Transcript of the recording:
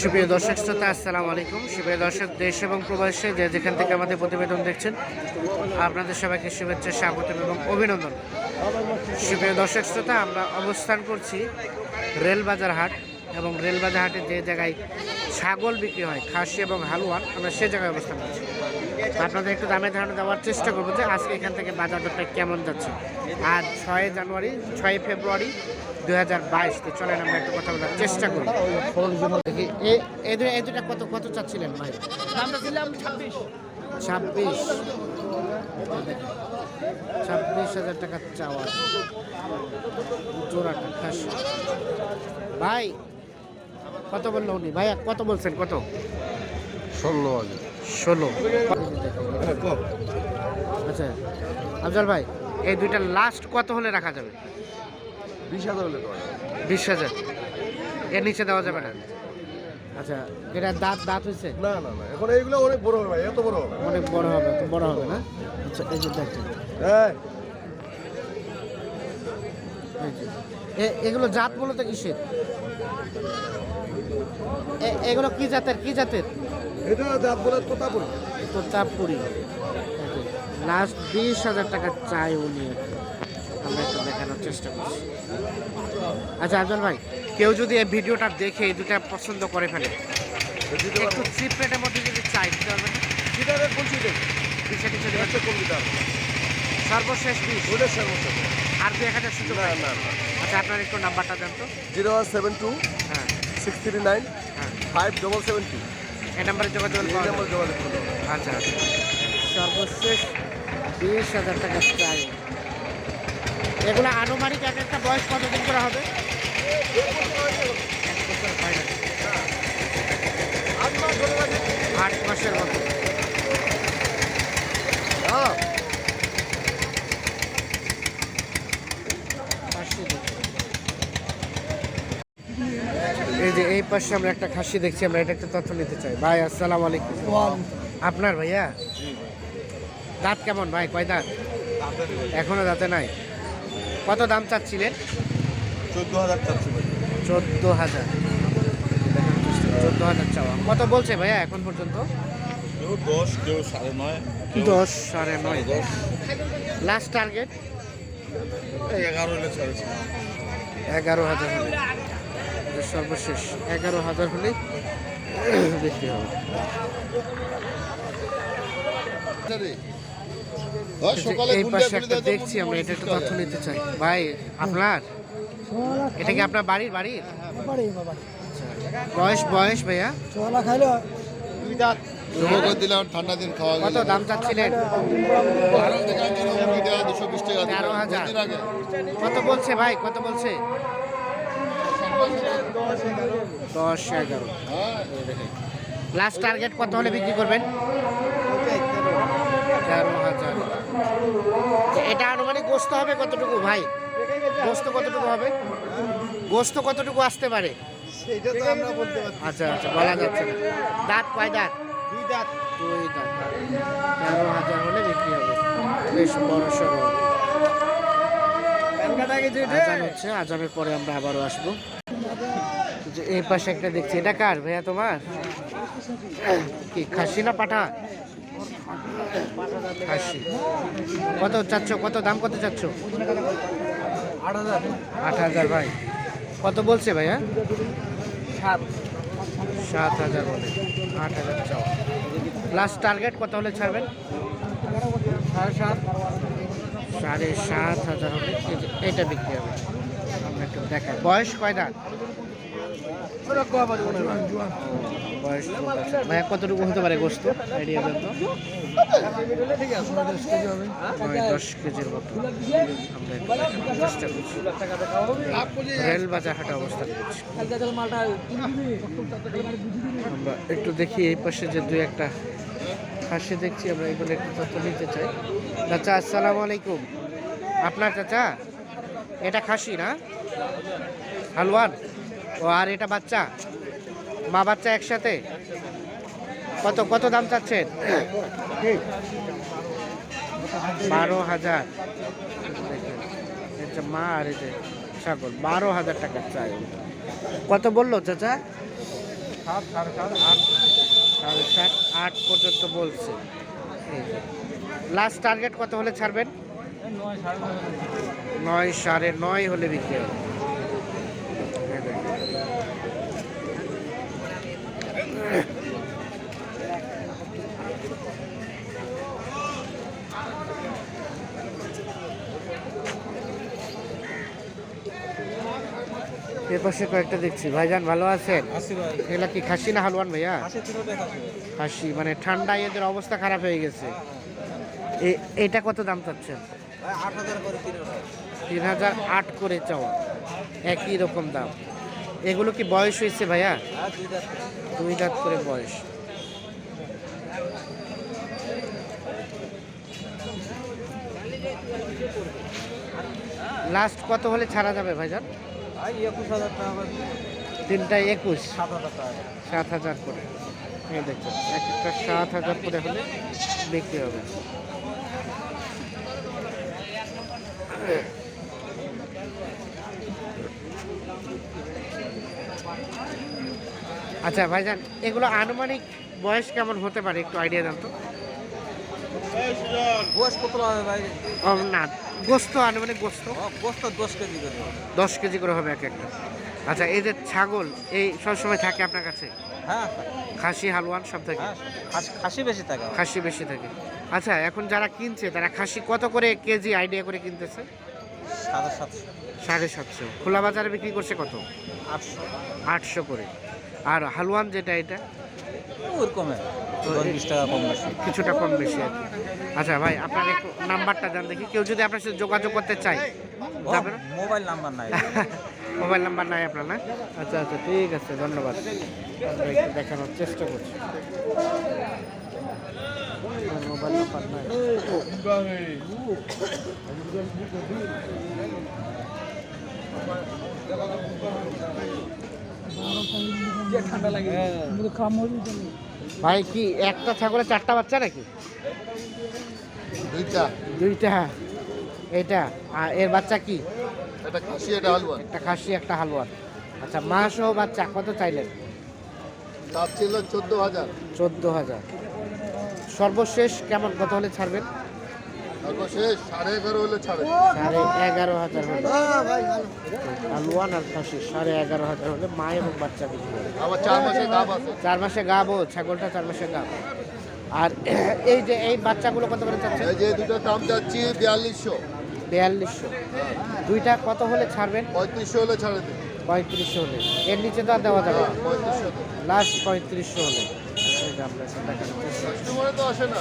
সুপ্রিয় দর্শক শ্রোতা, আসসালামু আলাইকুম। সুপ্রিয় দর্শক, দেশ এবং প্রবাসে যে যেখান থেকে আমাদের প্রতিবেদন দেখছেন, আপনাদের সবাইকে শুভেচ্ছা, স্বাগত এবং অভিনন্দন। সুপ্রিয় দর্শক শ্রোতা, আমরা অবস্থান করছি রেলবাজার হাট। এবং রেলবাজার হাটে যে জায়গায় ছাগল বিক্রি হয় খাসি এবং হালুয়ান আমরা সে জায়গায় অবস্থান করছি। আপনাদের একটু দামে ধারণা দেওয়ার চেষ্টা করব যে আজকে এখান থেকে বাজার দরটা কেমন যাচ্ছে। আর ছয় জানুয়ারি ছয় ফেব্রুয়ারি দু হাজার বাইশ। তো চলেন আমরা একটু কথা বলার চেষ্টা করি। দেখি এই দুটো- কত কত চাচ্ছিলেন ভাই? দামটা ছাব্বিশ। ছাব্বিশ। ছাব্বিশ হাজার টাকা চাওয়া। জোড়াটা খাসি। ভাই কত বলল উনি? ভাই কত বলছেন? কত? ষোলো ষোলো। আচ্ছা আফজাল ভাই এই দুইটা লাস্ট কত হলে রাখা যাবে? বিশ হাজার হলে বিশ হাজার। এর নিচে দেওয়া যাবে না? আচ্ছা এটা দাঁত দাঁত হয়েছে? না না না এখন এইগুলো অনেক বড় হবে এত বড় হবে। অনেক বড় হবে তো বড় হবে না? আচ্ছা এই যে দেখেন। হ্যাঁ। এগুলো জাত মূলত কিসের? এগুলো কি জাতের কি জাতের? এটা দাঁত বলে কোথা পড়ি তো চাপপুরি লাস্ট বিশ হাজার টাকা চাই উনি। আমরা একটু দেখানোর চেষ্টা করছি। আচ্ছা আফজল ভাই কেউ যদি এই ভিডিওটা দেখে এই দুটা পছন্দ করে ফেলে একটু চিপ রেটের মধ্যে যদি চাই দিতে পারবেন রেট বলছি? একটা কম দিতে সর্বশেষ বিশ? ওইটার সর্বোচ্চ আর দুই এক হাজার সুযোগ না না না। আচ্ছা আপনার একটু নাম্বারটা দেন তো। জিরো সেভেন টু হ্যাঁ। সিক্স থ্রি নাইন হ্যাঁ ফাইভ ডবল সেভেন টু এই নাম্বারে যোগাযোগ এই পাওয়া নাম্বার যাবে। যোগাযোগ করতে আচ্ছা আচ্ছা। সর্বশেষ বিশ হাজার টাকা চাই। এগুলো আনুমানিক এক একটা বয়স কতদিন করে হবে? আট মাসের মতো ও। খাসি দেখছি। এই পাশে আমরা একটা খাসি দেখছি আমরা এটা একটা তথ্য নিতে চাই। ভাই আসসালামু আলাইকুম। আপনার ভাইয়া? দাঁত কেমন ভাই? কয় দাঁত? এখনও দাঁতে নাই? কত দাম চাচ্ছিলেন? চোদ্দ হাজার ভাই। হাজার। চোদ্দ হাজার চাওয়া। কত বলছে ভাইয়া এখন পর্যন্ত? দশ কেউ সাড়ে নয় দশ সাড়ে নয়। দশ। লাস্ট টার্গেট এগারো এগারো হাজার এটা সর্বশেষ এগারো হাজার হলেই বিক্রি হবে। এই পাশে একটা দেখছি আমরা এটা একটু তথ্য নিতে চাই। ভাই আপনার? এটা কি আপনার বাড়ির বাড়ির? বয়স বয়স ভাইয়া? দিলাম ঠান্ডা দিন খাওয়া কত দাম চাচ্ছিলেন তেরো হাজার। কত বলছে ভাই? কত বলছে? দশ এগারো। লাস্ট টার্গেট কত হলে বিক্রি করবেন? তেরো হাজার। এটা আনুমানিক গোস্ত হবে কতটুকু ভাই? গোস্ত কতটুকু হবে? গোস্ত কতটুকু আসতে পারে? আচ্ছা আচ্ছা বলা যাচ্ছে না। দাঁত কয় দাঁত? দুই দাঁত। দুই দাঁত। তেরো হাজার হলে বিক্রি হবে। বেশ বড় সড়ো। আজান হচ্ছে আজানের পরে আমরা আবারও আসব। এই পাশে একটা দেখছি। এটা কার ভাইয়া তোমার? কি খাসি না পাঠা? খাসি। কত চাচ্ছ? কত দাম কত চাচ্ছ? আট হাজার। ভাই কত বলছে ভাইয়া? সাত। সাত হাজার বলে। আট হাজার চাও লাস্ট টার্গেট কত হলে ছাড়বেন? সাড়ে সাত। সাড়ে সাত হাজার হলে যে এটা বিক্রি হবে। আমরা একটু দেখাই। বয়স কয় দাঁত? কতটুকু হতে পারে গোস্ত? কেজির আমরা একটু দেখি এই পাশে যে দুই একটা খাসি দেখছি, আমরা এগুলো একটু তথ্য নিতে চাই। চাচা, আসসালামু আলাইকুম। আপনার চাচা? এটা খাসি না? হালওয়ান? ও, আর এটা বাচ্চা? মা বাচ্চা একসাথে? কত কত দাম চাচ্ছেন? বারো হাজার। এটা মা আর যে ছাগল, বারো হাজার টাকা চাই। কত বলল চাচা? আট সাত আট পর্যন্ত বলছে। লাস্ট টার্গেট কত হলে ছাড়বেন? নয় সাড়ে নয় হলে বিক্রি হবে এই দেখেন। এ পাশে কয়েকটা দেখছি। ভাইজান ভালো আছেন? এগুলা কি খাসি না হালুয়ান ভাইয়া? খাসি মানে ঠান্ডায় এদের অবস্থা খারাপ হয়ে গেছে। এটা কত দাম চাচ্ছেন? তিন হাজার। আট করে চাওয়া। একই রকম দাম। এগুলো কি বয়স হয়েছে ভাইয়া? দুই হাজার দাঁত করে বয়স। লাস্ট কত হলে ছাড়া যাবে ভাইজান? ভাই একুশ হাজার টাকা করে তিনটায় একুশ? সাত হাজার টাকা। সাত হাজার করে। এই দেখুন এক একটা সাত হাজার করে হলে বিক্রি হবে। আচ্ছা ভাইজান এগুলো আনুমানিক বয়স কেমন হতে পারে? একটু আইডিয়া দেন তো। বয়স কত হবে ভাই? না গোস্ত আনুমানিক গোস্ত? গোস্ত দশ কেজি করে দশ কেজি করে হবে এক একটা। আচ্ছা এই যে ছাগল এই সবসময় থাকে আপনার কাছে? হ্যাঁ খাসি হালুয়ান সব থাকে? হ্যাঁ খাসি বেশি থাকে খাসি বেশি থাকে। আচ্ছা এখন যারা কিনছে তারা খাসি কত করে কেজি আইডিয়া করে কিনতেছে? সাড়ে সাতশো। সাড়ে সাতশো। খোলা বাজারে বিক্রি করছে কত? আটশো। আটশো করে। আর হালুয়ান যেটা এটা? ওরকমে দশ কম বেশি। কিছুটা কম বেশি আর কি। আচ্ছা ভাই আপনার একটু নাম্বারটা জান দেখি। কেউ যদি আপনার সাথে যোগাযোগ করতে চায়। মোবাইল নাম্বার নাই। মোবাইল নাম্বার নাই আপনার না? আচ্ছা আচ্ছা ঠিক আছে ধন্যবাদ। দেখানোর চেষ্টা করছি। আমার মোবাইল নাম্বার নাই। ঠান্ডা লাগে। ভাই কি একটা ছাগলের চারটা বাচ্চা নাকি? দুইটা। দুইটা এটা আর এর বাচ্চা কি? এটা খাসি এটা হালুয়া। একটা খাসি একটা হালুয়া। আচ্ছা মা সহ বাচ্চা কত চাইলেন? তার ছিল চোদ্দ হাজার। চোদ্দ হাজার। সর্বশেষ কেমন কত হলে ছাড়বেন? তারপর শেষ সাড়ে এগারো হলে ছাড়ে সাড়ে এগারো হাজার হলে। আর খাসি সাড়ে এগারো হাজার হলে মা এবং বাচ্চা বিক্রি আবার চার মাসে আছে। চার মাসে গাবো ছাগলটা চার মাসে গাব। আর এই যে এই বাচ্চাগুলো কত করে চাচ্ছেন এই যে দুটো দাম যাচ্ছি বিয়াল্লিশশো। বিয়াল্লিশশো। দুইটা কত হলে ছাড়বেন? পঁয়ত্রিশশো হলে ছাড়ে দিন পঁয়ত্রিশশো হলে। এর নিচে তো আর দেওয়া যাবে। পঁয়ত্রিশশো লাস্ট পঁয়ত্রিশশো হলে। তো আসে না।